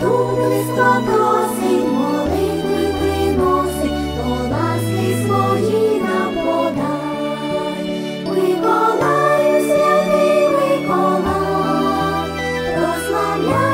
заступництва просить, приносить, до ласки свої нам подай, Миколаю, святий Миколай, прославляй.